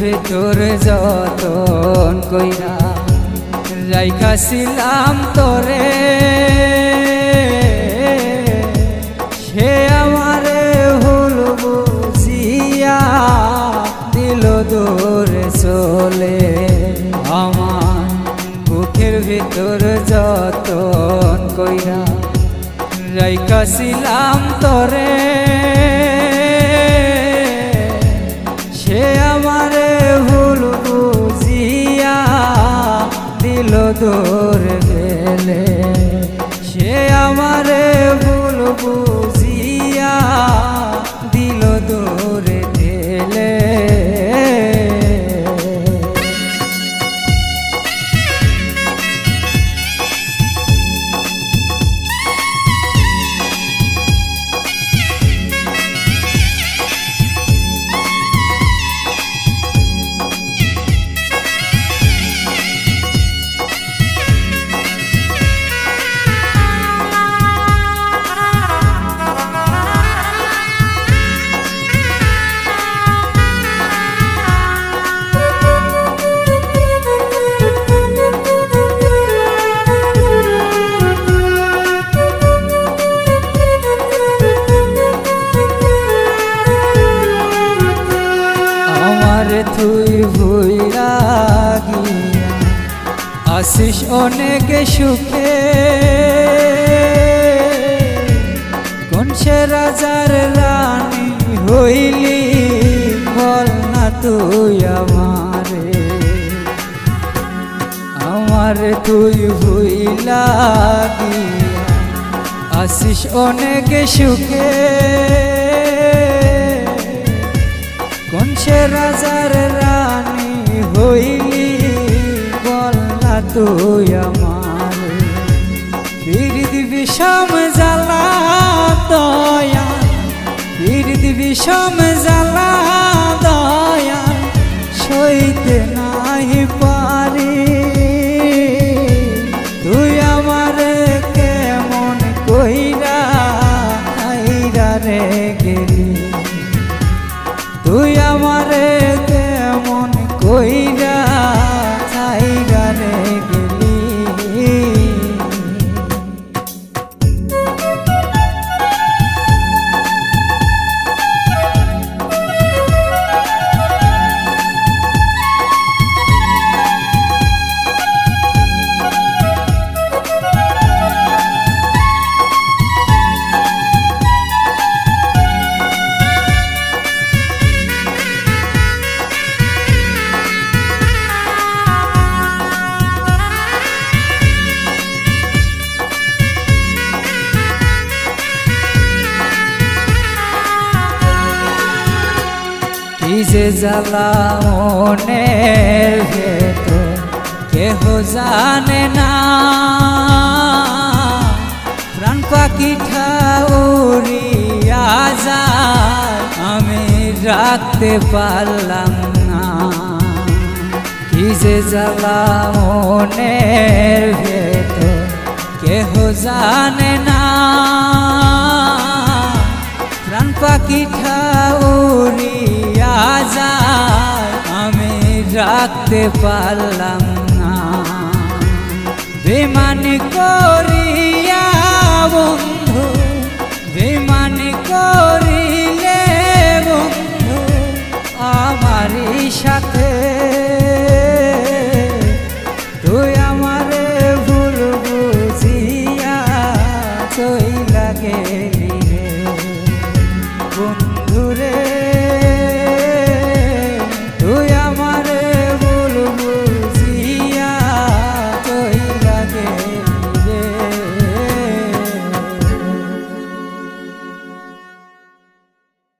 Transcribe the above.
ভেতর যতন কইরা রাইখাছিলাম তোরে। সে আমারে ভুল বুঝিয়া দিল দূরে চলে। আমার বুকের ভিতর যতন কইরা রাইখাছিলাম তোরে। দিল তুই ভুইরা আসিস অনেক সুখে। কোন সে রাজার রানী হইলি বল না তুই আমারে। আমার তুই ভুইলা আসিস অনেক সুখে। তুই আমার। বীর বিষম জ্বালা দয়া। বীর বিষম জ্বালা দয়া। সইতে যে জ্বালা মনের ভেতর, কেহ জানে না। প্রাণ পাখি ঠাউরিয়া আমি রাখতে পারলাম না। যে জ্বালা মনের ভেতর, কেহ জানে না। প্রাণ পাখি রাখতে পারলাম না। বেমান করিয়া বন্ধু, বেমান করিলে বন্ধু, আমারই সাথে। তুই আমারে ভুল বুঝিয়া গেলি রে। বন্ধুরে